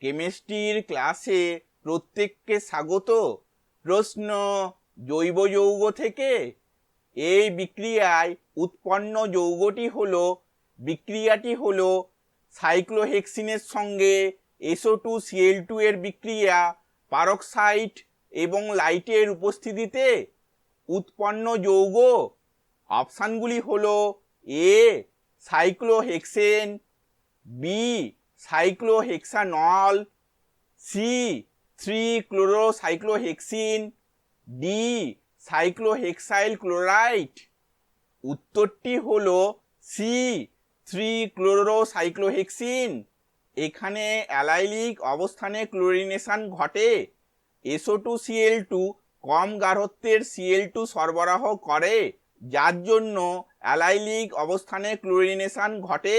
কেমিস্ট্রির ক্লাসে প্রত্যেককে স্বাগত। প্রশ্ন, জৈব যৌগ থেকে। এই বিক্রিয়ায় উৎপন্ন যৌগটি হলো, বিক্রিয়াটি হলো সাইক্লোহেক্সিনের সঙ্গে এসও টু সিএল টু এর বিক্রিয়া পারক্সাইড এবং লাইটের উপস্থিতিতে উৎপন্ন যৌগ। অপশানগুলি হল A, cyclohexene, B cyclohexanol C three chlorocyclohexene D cyclohexyl chloride উত্তরটি হল সি থ্রি ক্লোরোসাইক্লোহেক্সিন এখানে অ্যালাইলিক অবস্থানে ক্লোরিনেশন ঘটে। এসও টু সিএল টু কম গাঢ়ত্বের সিএল টু সরবরাহ করে, যার জন্য অ্যালাইলিক অবস্থানে ক্লোরিনেশন ঘটে।